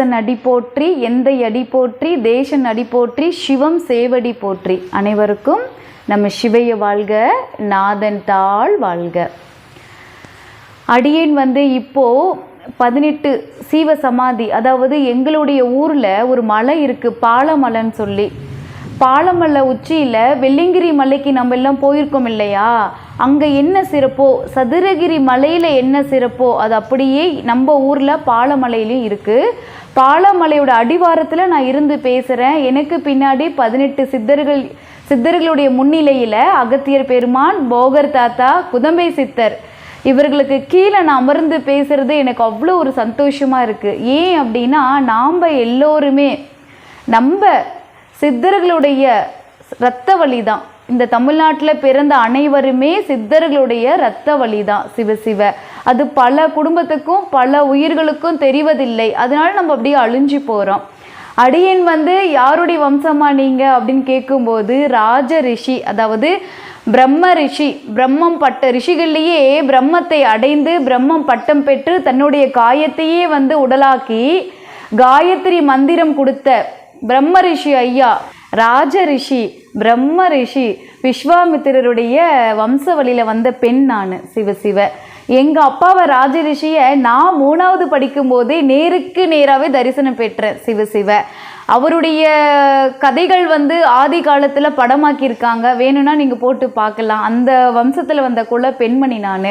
அரசன் அடி போற்றி எந்தை அடி போற்றி தேசன் அடி போற்றி சிவம் சேவடி போற்றி. அனைவருக்கும் நம்ம சிவைய வாழ்க நாதன் தாள் வாழ்க. அடியேன் வந்து இப்போ பதினெட்டு சீவ சமாதி அதாவது எங்களுடைய ஊரில் ஒரு மலை இருக்குது பாலமலைன்னு சொல்லி. பாலமலை உச்சியில் வெள்ளிங்கிரி மலைக்கு நம்ம எல்லாம் போயிருக்கோம் இல்லையா? அங்கே என்ன சிறப்போ சதுரகிரி மலையில் என்ன சிறப்போ அது அப்படியே நம்ம ஊரில் பாலமலையிலையும் இருக்குது பாலமலையோட அடிவாரத்தில் நான் இருந்து பேசுகிறேன் எனக்கு பின்னாடி பதினெட்டு சித்தர்கள் சித்தர்களுடைய முன்னிலையில் அகத்தியர் பெருமான் போகர் தாத்தா குதம்பை சித்தர். இவர்களுக்கு கீழே நான் அமர்ந்து பேசுறது எனக்கு அவ்வளோ ஒரு சந்தோஷமாக இருக்குது ஏன் அப்படின்னா நாம் எல்லோருமே நம்ம சித்தர்களுடைய இரத்த வழி தான் இந்த தமிழ்நாட்டில் பிறந்த அனைவருமே சித்தர்களுடைய இரத்த வழி தான் சிவ சிவ. அது பல குடும்பத்துக்கும் பல உயிர்களுக்கும் தெரிவதில்லை. அதனால நம்ம அப்படியே அழிஞ்சு போகிறோம் அடியன் வந்து யாருடைய வம்சமா நீங்க? அப்படின்னு கேட்கும்போது ராஜ ரிஷி அதாவது பிரம்ம ரிஷி பிரம்மம் பட்ட ரிஷிகள்லேயே பிரம்மத்தை அடைந்து பிரம்மம் பட்டம் பெற்று தன்னுடைய காயத்தையே வந்து உடலாக்கி காயத்ரி மந்திரம் கொடுத்த பிரம்ம ரிஷி ஐயா ராஜ ரிஷி பிரம்ம ரிஷி விஸ்வாமித்திரருடைய வம்சவழியில் வந்த பெண் நான் சிவ சிவ. எங்கள் அப்பாவை ராஜ ரிஷியை நான் மூணாவது படிக்கும்போதே நேருக்கு நேராகவே தரிசனம் பெற்றேன் சிவ சிவ. அவருடைய கதைகள் வந்து ஆதி காலத்தில் படமாக்கியிருக்காங்க. வேணும்னா நீங்கள் போட்டு பார்க்கலாம். அந்த வம்சத்தில் வந்த குல பெண்மணி நான்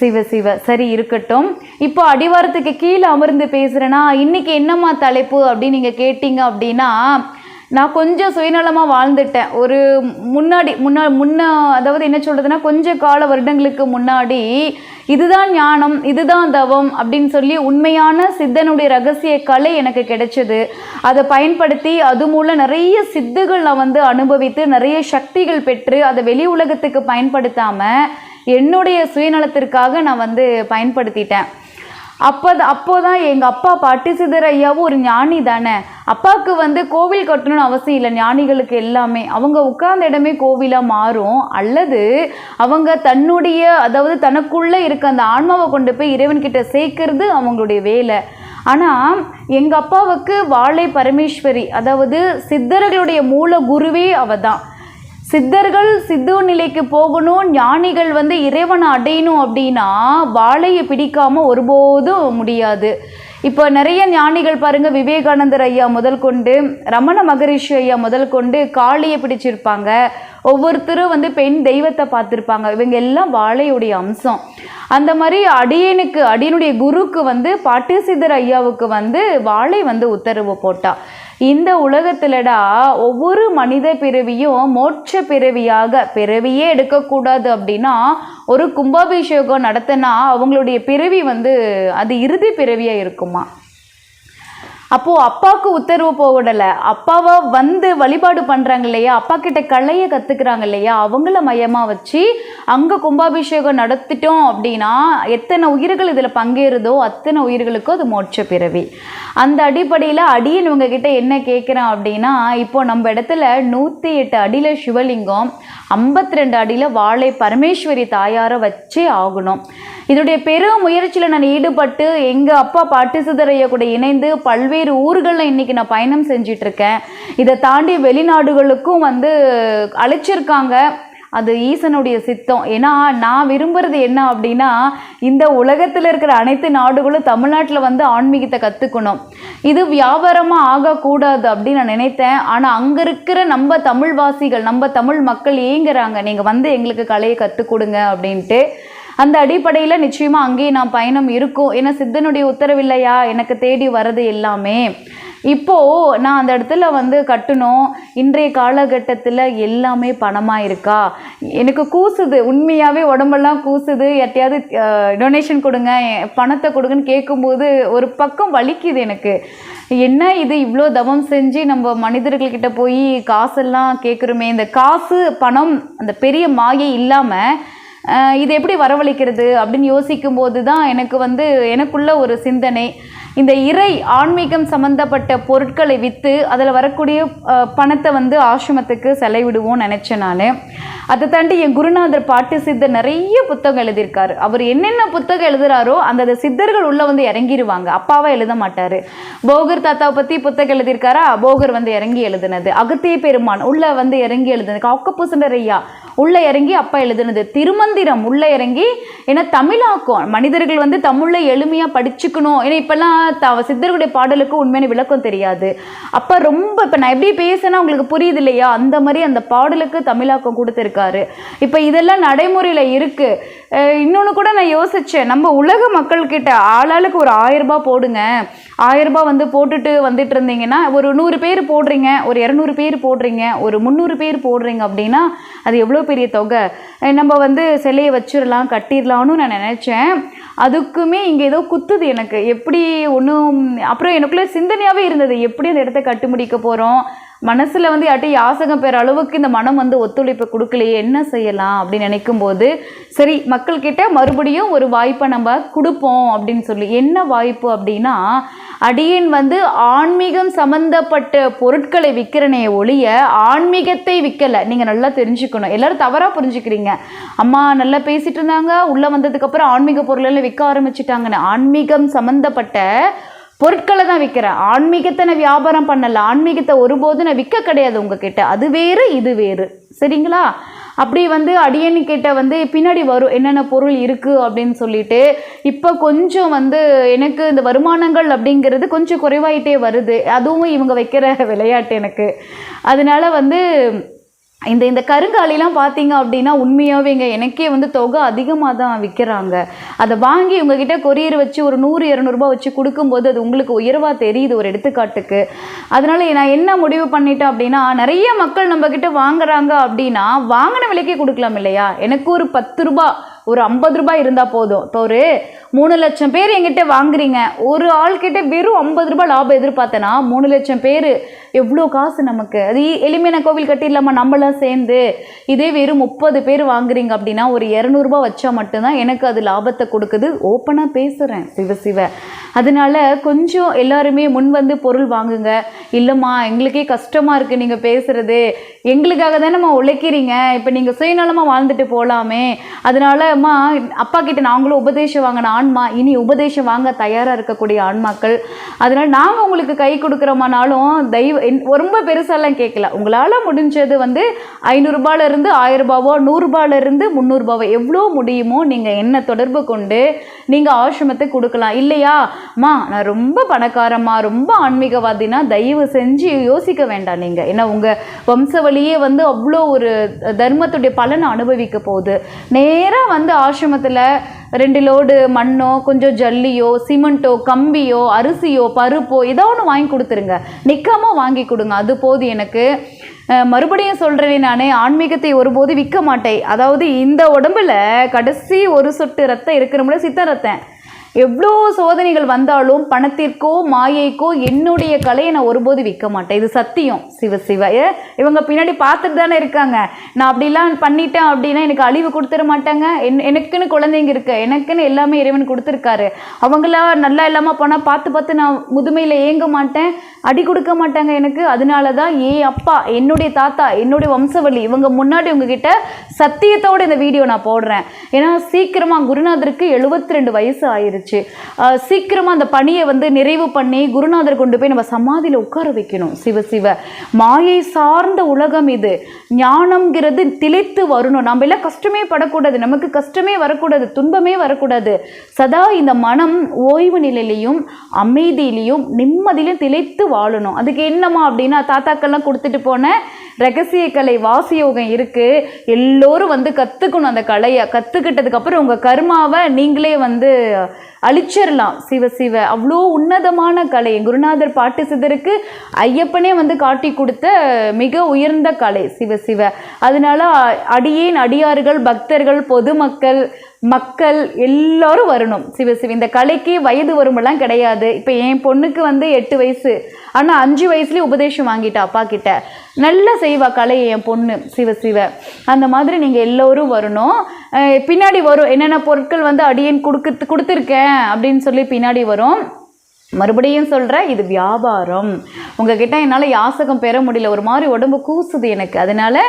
சிவ சிவ. சரி இருக்கட்டும். இப்போ அடிவாரத்துக்கு கீழே அமர்ந்து பேசுகிறேன்னா இன்றைக்கி என்னம்மா தலைப்பு அப்படின்னு நீங்கள் கேட்டிங்க அப்படின்னா நான் கொஞ்சம் சுயநலமாக வாழ்ந்துட்டேன். ஒரு முன்னாடி முன்னா முன்ன அதாவது என்ன சொல்கிறதுனா கொஞ்சம் கால வருடங்களுக்கு முன்னாடி இதுதான் ஞானம் இதுதான் தவம் அப்படின்னு சொல்லி உண்மையான சித்தனுடைய ரகசிய கலை எனக்கு கிடைச்சது. அதை பயன்படுத்தி அது மூலம் நிறைய சித்துகள் நான் வந்து அனுபவித்து நிறைய சக்திகள் பெற்று அதை வெளி உலகத்துக்கு பயன்படுத்தாமல் என்னுடைய சுயநலத்திற்காக நான் வந்து பயன்படுத்திட்டேன். அப்போ அப்போ தான் எங்கள் அப்பா பாட்டிசிதர் ஐயாவும் ஒரு ஞானி தானே? அப்பாவுக்கு வந்து கோவில் கட்டணும்னு அவசியம் இல்லை ஞானிகளுக்கு எல்லாமே. அவங்க உட்கார்ந்த இடமே கோவிலாக மாறும். அல்லது அவங்க தன்னுடைய அதாவது தனக்குள்ளே இருக்க அந்த ஆன்மாவை கொண்டு போய் இறைவன்கிட்ட சேர்க்கறது அவங்களுடைய வேலை. ஆனால் எங்கள் அப்பாவுக்கு வாழை பரமேஸ்வரி அதாவது சித்தர்களுடைய மூல குருவே அவ தான் சித்தர்கள் சித்து நிலைக்கு போகணும் ஞானிகள் வந்து இறைவனை அடையணும் அப்படின்னா வாழையை பிடிக்காமல் ஒருபோதும் முடியாது. இப்போ நிறைய ஞானிகள் பாருங்கள் விவேகானந்தர் ஐயா முதல் கொண்டு ரமண மகரிஷி ஐயா முதல் கொண்டு காளியை பிடிச்சிருப்பாங்க. ஒவ்வொருத்தரும் வந்து பெண் தெய்வத்தை பார்த்துருப்பாங்க. இவங்க எல்லாம் வாழையுடைய அம்சம். அந்த மாதிரி அடியனுக்கு அடியனுடைய குருக்கு வந்து பாட்டிசிதர் ஐயாவுக்கு வந்து வாழை வந்து உத்தரவு போட்டா. இந்த உலகத்துலடா ஒவ்வொரு மனித பிறவியும் மோட்ச பிறவியாக பிறவியே எடுக்கக்கூடாது அப்படின்னா ஒரு கும்பாபிஷேகம் நடத்தினா அவங்களுடைய பிறவி வந்து அது இறுதி பிறவியாக இருக்குமா? அப்போது அப்பாவுக்கு உத்தரவு போகடலை அப்பாவை வந்து வழிபாடு பண்ணுறாங்க இல்லையா? அப்பா கிட்ட கலையை கற்றுக்குறாங்க இல்லையா? அவங்கள மையமாக வச்சு அங்கே கும்பாபிஷேகம் நடத்திட்டோம் அப்படின்னா எத்தனை உயிர்கள் இதில் பங்கேறுதோ அத்தனை உயிர்களுக்கும் அது மோட்ச பிறவி. அந்த அடிப்படையில் அடியன் உங்ககிட்ட என்ன கேட்குறேன் அப்படின்னா இப்போ நம்ம இடத்துல நூற்றி எட்டு அடியில் சிவலிங்கம் ஐம்பத்தி ரெண்டு அடியில் வாழை பரமேஸ்வரி தாயாரை வச்சே ஆகணும். இதோடைய பெரும் முயற்சியில் நான் ஈடுபட்டு எங்கள் அப்பா பாட்டிசுதரைய கூட இணைந்து பல்வேறு ஊர்களில் இன்றைக்கி நான் பயணம் செஞ்சிட்ருக்கேன் இதை தாண்டி வெளிநாடுகளுக்கும் வந்து அழைச்சிருக்காங்க. அது ஈசனுடைய சித்தம். ஏன்னா நான் விரும்புகிறது என்ன அப்படின்னா இந்த உலகத்தில் இருக்கிற அனைத்து நாடுகளும் தமிழ்நாட்டில் வந்து ஆன்மீகத்தை கற்றுக்கணும் இது வியாபாரமாக ஆகக்கூடாது அப்படின்னு நான் நினைத்தேன். ஆனால் அங்கே இருக்கிற நம்ம தமிழ்வாசிகள் நம்ம தமிழ் மக்கள் ஏங்குறாங்க. நீங்கள் வந்து எங்களுக்கு கலையை கற்றுக் கொடுங்க அப்படின்ட்டு. அந்த அடிப்படையில் நிச்சயமாக அங்கேயும் நான் பயணம் இருக்கும். ஏன்னா சித்தனுடைய உத்தரவில்லையா? எனக்கு தேடி வர்றது எல்லாமே. இப்போது நான் அந்த இடத்துல வந்து கட்டணும். இன்றைய காலகட்டத்தில் எல்லாமே பணமாக இருக்கா எனக்கு கூசுது. உண்மையாகவே உடம்பெல்லாம் கூசுது. யார்ட்டையாவது டொனேஷன் கொடுங்க. பணத்தை கொடுங்கன்னு கேட்கும்போது ஒரு பக்கம் வலிக்குது எனக்கு. என்ன இது? இவ்வளோ தவம் செஞ்சு நம்ம மனிதர்கள்கிட்ட போய் காசெல்லாம் கேட்குறோமே. இந்த காசு பணம் அந்த பெரிய மாயை இல்லாமல் இது எப்படி வரவழைக்கிறது? அப்படின்னு யோசிக்கும் போது தான் எனக்கு வந்து எனக்குள்ள ஒரு சிந்தனை. இந்த இறை ஆன்மீகம் சம்பந்தப்பட்ட பொருட்களை விற்று அதில் வரக்கூடிய பணத்தை வந்து ஆசிரமத்துக்கு செலவிடுவோம்னு நினச்சேன் நான். அதை தாண்டி என் குருநாதர் பாட்டு சித்தர் நிறைய புத்தகம் எழுதியிருக்காரு. அவர் என்னென்ன புத்தகம் எழுதுறாரோ அந்த சித்தர்கள் உள்ளே வந்து இறங்கிடுவாங்க அப்பாவை எழுத மாட்டார். போகர் தாத்தாவை பற்றி புத்தகம் எழுதியிருக்காரா? போகர் வந்து இறங்கி எழுதுனது. அகத்திய பெருமான் உள்ளே வந்து இறங்கி எழுதுனது. காக்கப்புசுண்டர் ஐயா உள்ளே இறங்கி அப்பா எழுதுனது. திருமந்திரம் உள்ளே இறங்கி ஏன்னா தமிழாக்கம் மனிதர்கள் வந்து தமிழில் எளிமையாக படிச்சுக்கணும். ஏன்னா இப்போல்லாம் த சித்தர்களுடைய பாடலுக்கு உண்மையான விளக்கம் தெரியாது. அப்போ ரொம்ப இப்போ நான் எப்படி பேசினா உங்களுக்கு புரியுது இல்லையா? அந்த மாதிரி அந்த பாடலுக்கு தமிழாக்கம் கொடுத்துருக்காரு. இப்போ இதெல்லாம் நடைமுறையில் இருக்குது இன்னொன்று கூட நான் யோசித்தேன் நம்ம உலக மக்கள்கிட்ட ஆளாளுக்கு ஒரு ஆயிரம் போடுங்க. ஆயிரம் வந்து போட்டுட்டு வந்துட்டு இருந்தீங்கன்னா ஒரு நூறு பேர் போடுறீங்க ஒரு இரநூறு பேர் போடுறீங்க ஒரு முந்நூறு பேர் போடுறீங்க அப்படின்னா அது எவ்வளோ பெரிய தொகை நம்ம வந்து சிலையை வச்சிடலாம் கட்டிடலாம்னு நான் நினச்சேன். அதுக்குமே இங்கே ஏதோ குத்துது எனக்கு. எப்படி ஒன்றும் அப்புறம் எனக்குள்ளே சிந்தனையாகவே இருந்தது. எப்படி அந்த இடத்த கட்டி முடிக்க போகிறோம் மனசில் வந்து யார்ட்டி யாசகம் பெற அளவுக்கு இந்த மனம் வந்து ஒத்துழைப்பு கொடுக்கலையே என்ன செய்யலாம் அப்படின்னு நினைக்கும் போது சரி மக்கள்கிட்ட மறுபடியும் ஒரு வாய்ப்பை நம்ம கொடுப்போம் அப்படின்னு சொல்லி என்ன வாய்ப்பு அப்படின்னா அடியேன் வந்து ஆன்மீகம் சம்பந்தப்பட்ட பொருட்களை விற்கிறனே ஒழிய ஆன்மீகத்தை விற்கலை நீங்கள் நல்லா தெரிஞ்சுக்கணும். எல்லோரும் தவறாக புரிஞ்சுக்கிறீங்க. அம்மா நல்லா பேசிட்டு இருந்தாங்க. உள்ளே வந்ததுக்கப்புறம் ஆன்மீக பொருளெல்லாம் விற்க ஆரம்பிச்சிட்டாங்கன்னு. ஆன்மீகம் சம்மந்தப்பட்ட பொருட்களை தான் விற்கிறேன் ஆன்மீகத்தை நான் வியாபாரம் பண்ணலை. ஆன்மீகத்தை ஒருபோதும் நான் விற்க கிடையாது உங்ககிட்ட. அது வேறு இது வேறு. சரிங்களா? அப்படி வந்து அடியனுக்கிட்ட வந்து பின்னாடி வரும் என்னென்ன பொருள் இருக்குது அப்படின்னு சொல்லிட்டு இப்போ கொஞ்சம் வந்து எனக்கு இந்த வருமானங்கள் அப்படிங்கிறது கொஞ்சம் குறைவாயிட்டே வருது. அதுவும் இவங்க வைக்கிற விளையாட்டு எனக்கு. அதனால் வந்து இந்த இந்த கருங்காலிலாம் பார்த்தீங்க அப்படின்னா உண்மையாகவேங்க எனக்கே வந்து தொகை அதிகமாக தான் விற்கிறாங்க அதை வாங்கி உங்ககிட்ட கொரியர் வச்சு ஒரு நூறு இரநூறுபா வச்சு கொடுக்கும்போது அது உங்களுக்கு உயர்வாக தெரியுது ஒரு எடுத்துக்காட்டுக்கு. அதனால் நான் என்ன முடிவு பண்ணிட்டேன் அப்படின்னா நிறைய மக்கள் நம்ம வாங்குறாங்க அப்படின்னா வாங்கின விலைக்கே கொடுக்கலாம் இல்லையா? எனக்கு ஒரு பத்து ரூபா ஒரு ஐம்பது ரூபாய் இருந்தால் போதும். இப்போ ஒரு மூணு லட்சம் பேர் எங்கிட்ட வாங்குறீங்க. ஒரு ஆள்கிட்ட வெறும் ஐம்பது ரூபாய் லாபம் எதிர்பார்த்தேன்னா மூணு லட்சம் பேர் எவ்வளோ காசு நமக்கு? அது எளிமையான கோவில் கட்டிடலாமா? நம்மளாம் சேர்ந்து இதே வெறும் முப்பது பேர் வாங்குறீங்க அப்படின்னா ஒரு இரநூறுபா வச்சா மட்டும்தான் எனக்கு அது லாபத்தை கொடுக்குது. ஓப்பனாக பேசுகிறேன் சிவ சிவ. அதனால கொஞ்சம் எல்லாருமே முன் வந்து பொருள் வாங்குங்க. இல்லைம்மா எங்களுக்கே கஷ்டமாக இருக்குது நீங்கள் பேசுகிறது எங்களுக்காக தானேம்மா உழைக்கிறீங்க. இப்போ நீங்கள் சுயநலமாக வாழ்ந்துட்டு போகலாமே அதனால அம்மா அப்பா கிட்ட நாங்களும் உபதேசம் வாங்கின ஆன்மா இனி உபதேசம் வாங்க தயாராக இருக்கக்கூடிய ஆன்மாக்கள். அதனால் நாங்கள் உங்களுக்கு கை கொடுக்குறோமானாலும் தெய்வ ரொம்ப பெருசாலாம் கேட்கல உங்களால் முடிஞ்சது வந்து ஐநூறுரூபாலேருந்து ஆயிரரூபாவோ நூறுரூபாலேருந்து முந்நூறுரூபாவோ எவ்வளோ முடியுமோ நீங்கள் என்ன தொடர்பு கொண்டு நீங்கள் ஆசிரமத்தை கொடுக்கலாம். இல்லையா? அம்மா நான் ரொம்ப பணக்காரம்மா ரொம்ப ஆன்மீகவாதினா தயவு செஞ்சு யோசிக்க வேண்டாம் நீங்கள் ஏன்னா உங்கள் வம்சவழியே வந்து அவ்வளோ ஒரு தர்மத்துடைய பலனை அனுபவிக்க போகுது. நேராக வந்து ஆசிரமத்தில் ரெண்டு லோடு மண்ணோ கொஞ்சம் ஜல்லியோ சிமெண்ட்டோ கம்பியோ அரிசியோ பருப்போ ஏதோ ஒன்று வாங்கி கொடுத்துருங்க. நிற்காம வாங்கி கொடுங்க. அது போது எனக்கு. மறுபடியும் சொல்கிறேன் நானே ஆன்மீகத்தை ஒருபோது விற்க மாட்டேன். அதாவது இந்த உடம்புல கடைசி ஒரு சொட்டு ரத்தம் இருக்கிற சித்த ரத்தம். எவ்வளோ சோதனைகள் வந்தாலும் பணத்திற்கோ மாயைக்கோ என்னுடைய கலையை நான் ஒருபோது விற்க மாட்டேன். இது சத்தியம். சிவ சிவ. ஏ, இவங்க பின்னாடி பார்த்துட்டு தானே இருக்காங்க. நான் அப்படிலாம் பண்ணிட்டேன் அப்படின்னா எனக்கு அழிவு கொடுத்துட மாட்டாங்க. என் எனக்குன்னு குழந்தைங்க இருக்கு. எனக்குன்னு எல்லாமே இறைவன் கொடுத்துருக்காரு. அவங்களா நல்லா இல்லாமல் போனால் பார்த்து பார்த்து நான் முதுமையில் ஏங்க மாட்டேன்? அடி கொடுக்க மாட்டாங்க எனக்கு. அதனால தான் ஏன் அப்பா என்னுடைய தாத்தா என்னுடைய வம்சவழி இவங்க முன்னாடி உங்ககிட்ட சத்தியத்தோட இந்த வீடியோ நான் போடுறேன். ஏன்னா சீக்கிரமாக குருநாதருக்கு எழுபத்தி ரெண்டு வயசு ஆயிருச்சு. ஆஹ் சீக்கிரமாக அந்த பணியை வந்து நிறைவு பண்ணி குருநாதர் கொண்டு போய் நம்ம சமாதியில் உட்கார வைக்கணும். சிவ சிவ. மாயை சார்ந்த உலகம் இது. ஞானம்ங்கிறது திளைத்து வரணும். நம்ம எல்லாம் கஷ்டமே படக்கூடாது. நமக்கு கஷ்டமே வரக்கூடாது. துன்பமே வரக்கூடாது. சதா இந்த மனம் ஓய்வு நிலையிலையும் அமைதியிலையும் நிம்மதியிலையும் திளைத்து வாழணும். அதுக்கு என்னம்மா அப்படின்னா தாத்தாக்கள்லாம் கொடுத்துட்டு போன ரகசிய கலை வாசியோகம் இருக்குது எல்லோரும் வந்து கற்றுக்கணும் அந்த கலையை. கற்றுக்கிட்டதுக்கப்புறம் உங்கள் கர்மாவை நீங்களே வந்து அழிச்சிடலாம் சிவ சிவ. அவ்வளோ உன்னதமான கலை. குருநாதர் பாட்டு சிதருக்கு ஐயப்பனே வந்து காட்டி கொடுத்த மிக உயர்ந்த கலை சிவ சிவ. அதனால அடியேன் அடியார்கள் பக்தர்கள் பொதுமக்கள் மக்கள் எல்லாரும் வரணும். சிவ சிவ இந்த கலைக்கு வயது வருமெல்லாம் கிடையாது. இப்போ என் பொண்ணுக்கு வந்து எட்டு வயசு. ஆனால் அஞ்சு வயசுலேயே உபதேசம் வாங்கிட்டா அப்பா கிட்ட. நல்லா செய்வா கலை என் பொண்ணு சிவ சிவ. அந்த மாதிரி நீங்கள் எல்லோரும் வரணும். பின்னாடி வரும். என்னென்ன பொருட்கள் வந்து அடியேன் கொடுக்கு கொடுத்துருக்கேன் அப்படின்னு சொல்லி பின்னாடி வரும். மறுபடியும் சொல்கிறேன் இது வியாபாரம். உங்ககிட்ட என்னால் யாசகம் பெற முடியல ஒரு மாதிரி உடம்பு கூசுது எனக்கு. அதனால்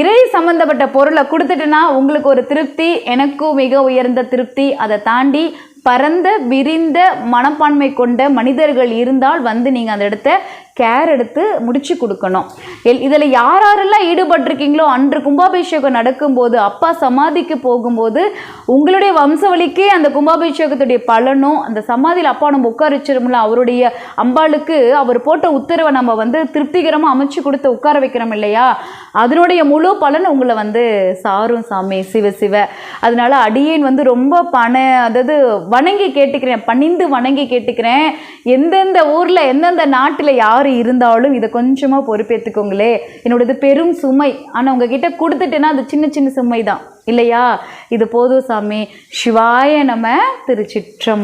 இறை சம்மந்தப்பட்ட பொருளை கொடுத்துட்டேன்னா உங்களுக்கு ஒரு திருப்தி எனக்கும் மிக உயர்ந்த திருப்தி. அதை தாண்டி பரந்த விரிந்த மனப்பான்மை கொண்ட மனிதர்கள் இருந்தால் வந்து நீங்கள் அந்த இடத்த கேர் எடுத்து முடிச்சு கொடுக்கணும். எல் இதில் யார் யாரெல்லாம் ஈடுபட்டிருக்கீங்களோ அன்று கும்பாபிஷேகம் நடக்கும்போது அப்பா சமாதிக்கு போகும்போது உங்களுடைய வம்சவழிக்கே அந்த கும்பாபிஷேகத்துடைய பலனும் அந்த சமாதியில் அப்பா நம்ம உட்கார வச்சிருமில்ல அவருடைய அம்பாளுக்கு அவர் போட்ட உத்தரவை நம்ம வந்து திருப்திகரமாக அமைச்சு கொடுத்து உட்கார வைக்கிறோம் இல்லையா? அதனுடைய முழு பலன் உங்களை வந்து சாரும் சாமி சிவ சிவ. அதனால அடியேன் வந்து ரொம்ப பண அதாவது வணங்கி கேட்டுக்கிறேன் பணிந்து வணங்கி கேட்டுக்கிறேன். எந்தெந்த ஊரில் எந்தெந்த நாட்டில் யார் யார் இருந்தாலும் இதை கொஞ்சமாக பொறுப்பேற்றுக்கோங்களே என்னோடது பெரும் சுமை. ஆனால் உங்ககிட்ட கொடுத்துட்டேன்னா அது சின்ன சின்ன சுமை தான் இல்லையா? இது போதும் சாமி. சிவாய நம்ம திருச்சிற்றம்